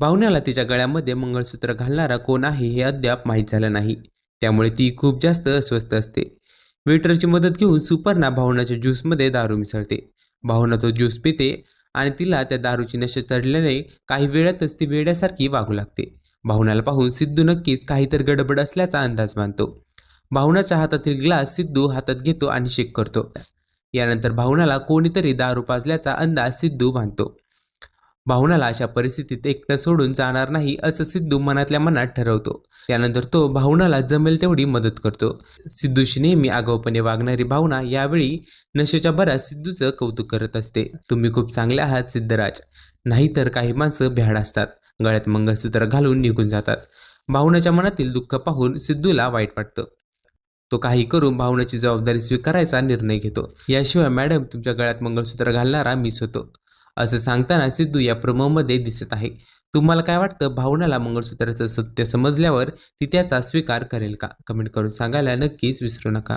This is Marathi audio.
भावण्याला तिच्या गळ्यामध्ये मंगळसूत्र घालणारा कोण आहे हे अद्याप माहीत झालं नाही. त्यामुळे ती खूप जास्त अस्वस्थ असते. वेटरची मदत घेऊन सुपर्णा भावनाच्या ज्यूसमध्ये दारू मिसळते. भावना तो ज्यूस पिते आणि तिला त्या दारूची नशा चढल्याने काही वेळातच ती वेड्यासारखी वागू लागते. भावनाला पाहून सिद्धू नक्कीच काहीतरी गडबड असल्याचा अंदाज मानतो. भावनाच्या हातातील ग्लास सिद्धू हातात घेतो आणि शेक करतो. यानंतर भावनाला कोणीतरी दारू पाजल्याचा अंदाज सिद्धू बांधतो भावनाला अशा परिस्थितीत एकटं सोडून जाणार नाही असं सिद्धू मनातल्या मनात ठरवतो. त्यानंतर तो भावनाला जमेल तेवढी मदत करतो. सिद्धूशी नेहमी आगाऊपणे वागणारी भावना यावेळी नशेच्या भरात सिद्धूचं कौतुक करत असते. तुम्ही खूप चांगले आहात सिद्धराज. नाहीतर काही माणसं भ्याड असतात. गळ्यात मंगळसूत्र घालून निघून जातात. भावनाच्या मनातील दुःख पाहून सिद्धूला वाईट वाटतं. तो काही करून भावनाची जबाबदारी स्वीकारायचा निर्णय घेतो. याशिवाय मॅडम तुमच्या गळ्यात मंगळसूत्र घालणारा मिस होतो. असं सांगताना सिद्धू या प्रोमोमध्ये दिसत आहे. तुम्हाला काय वाटतं? भावनाला मंगळसूत्राचं सत्य समजल्यावर ती त्याचा स्वीकार करेल का? कमेंट करून सांगायला नक्कीच विसरू नका.